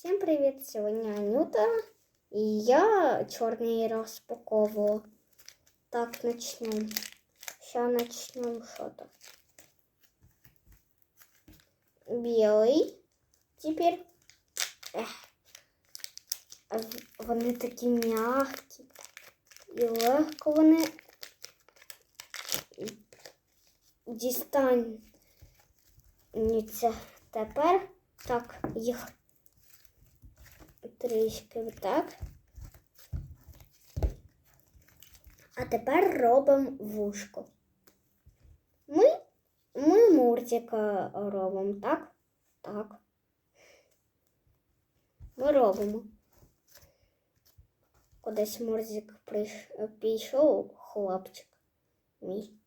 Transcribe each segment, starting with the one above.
Всем привет! Сегодня Анюта и я черный распаковываю. Так, начнем. Сейчас начнем что-то. Белый. Теперь. Ех. А в- Вони такі м'які. І легко вони дістануться. Тепер так їх трішки так. А тепер робимо вушко. Ми, ми муртика робимо, так? Так. Ми робимо. Кудись мурзик пішов, хлопчик мій.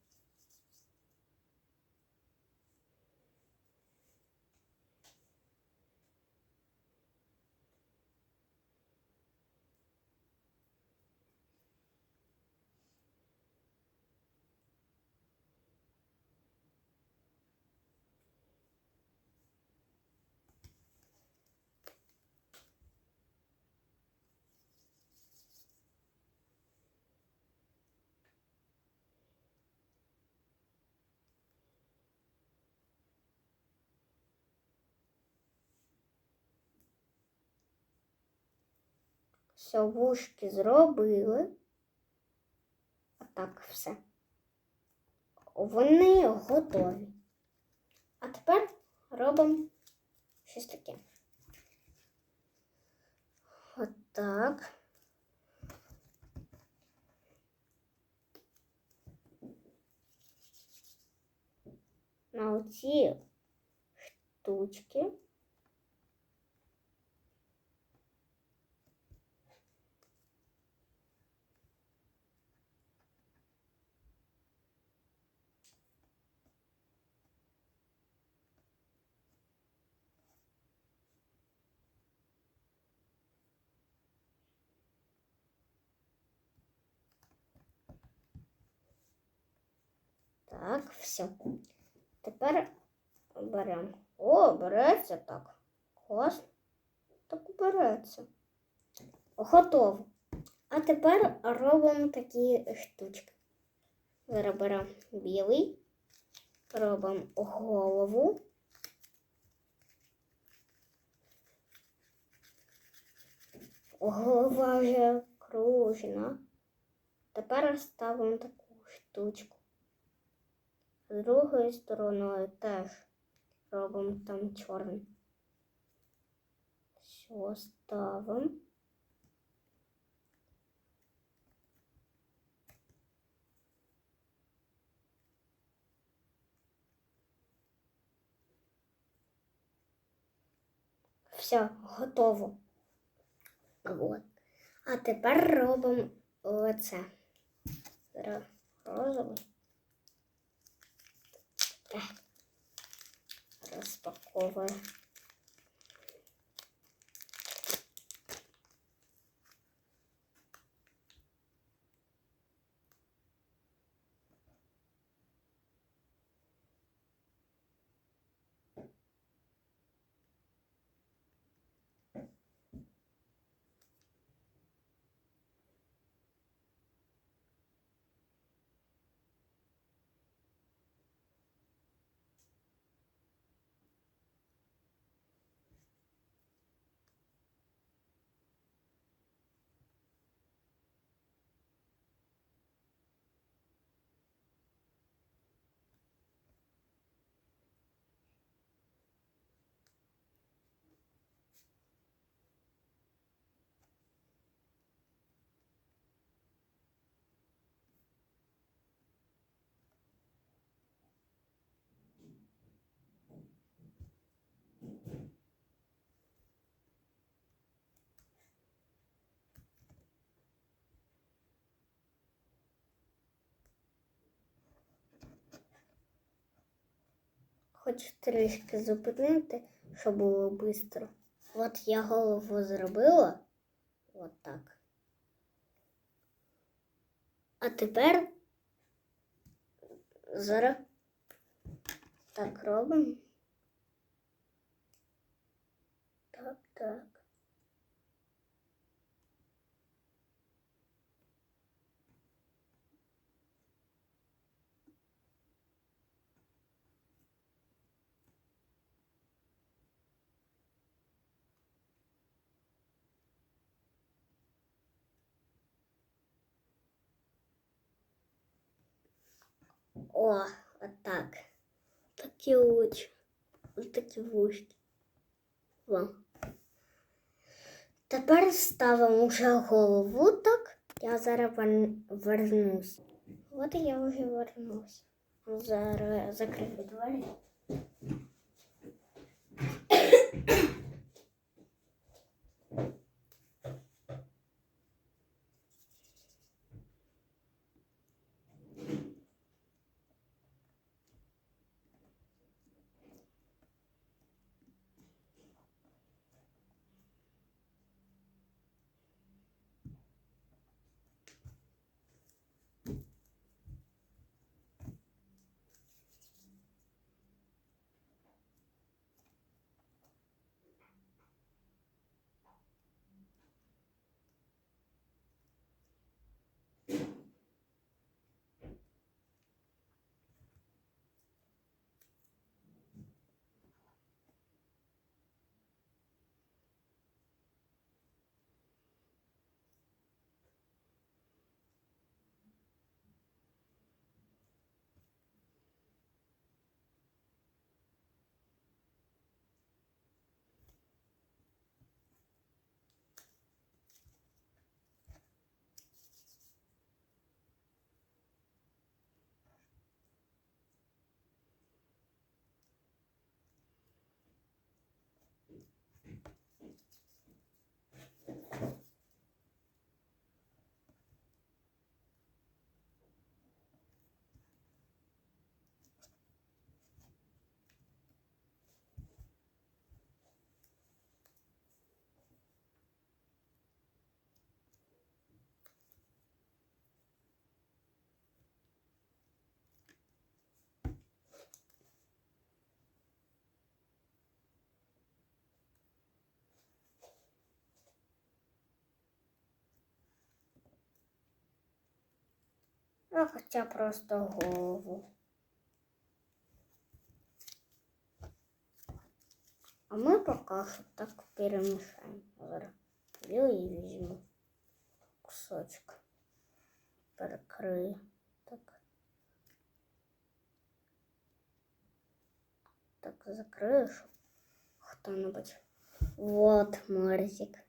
Все, вушки зробили. А так все. Вони готові. А тепер робимо щось таке. Отак. На оці штучки. Так, все. Тепер беремо. О, береться так. Класно. Так береться. Готово. А тепер робимо такі штучки. Зараз беремо білий, робимо голову. Голова вже кружна. Тепер ставимо таку штучку. З другою стороною теж робимо там чорний. Все, ставимо. Все, готово. От. А тепер робимо оце. Ех. Розпаковую. Хочу трішки зупинити, щоб було швидко. От я голову зробила. От так. А тепер зараз так робимо. Так, так. О, отак. Такі очі. Ось такі вушки. Во. Тепер ставимо вже голову так. Я зараз вер- вернусь. От я вже вернусь. Зараз закрию двері. А хоча просто голову. А ми поки що так перемішаємо. Зараз я і візьму кусочок. Перекрию. Так. Так закрию, щоб хто-небудь. Вот морзик.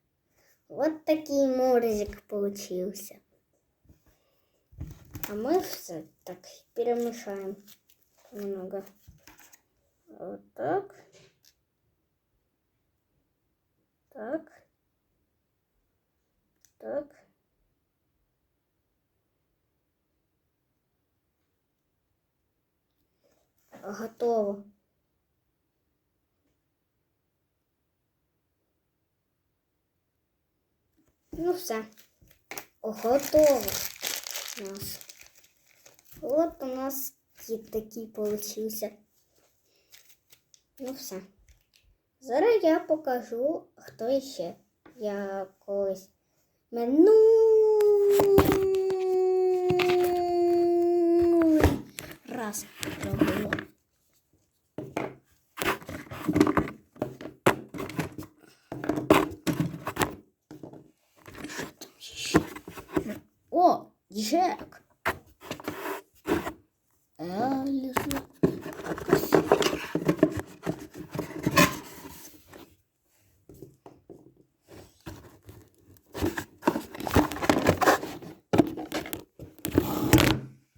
Вот такий морзик получился. А мы все так перемешаем немного. Вот так. Так. Так. Готово. Ну все. Готово у нас. От у нас кіт такий получился. Ну все. Зараз я покажу, хто ще. Я колись минулий Еліза.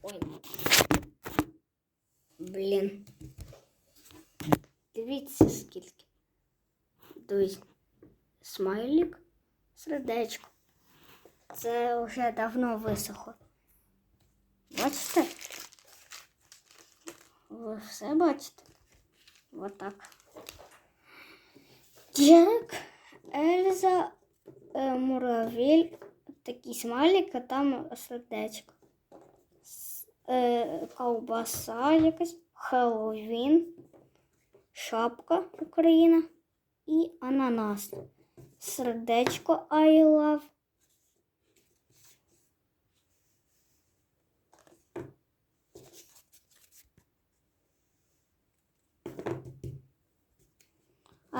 Ой. Блін. Дивіться скільки. Дивіться. Смайлик, сердечко. Це вже давно висохло. Бачите? Ви все бачите? Отак. Джек, Ельза, е, Муравіль, такий смайлик, а там сердечко. Е, ковбаса якась, Хеллоуін, шапка Україна і ананас. Сердечко I love.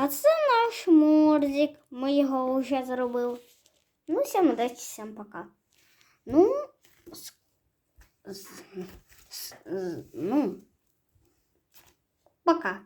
А це наш морзик. Ми його вже зробили. Ну, всім удачі, всім пока. Ну, с- С- з- Ну. Пока.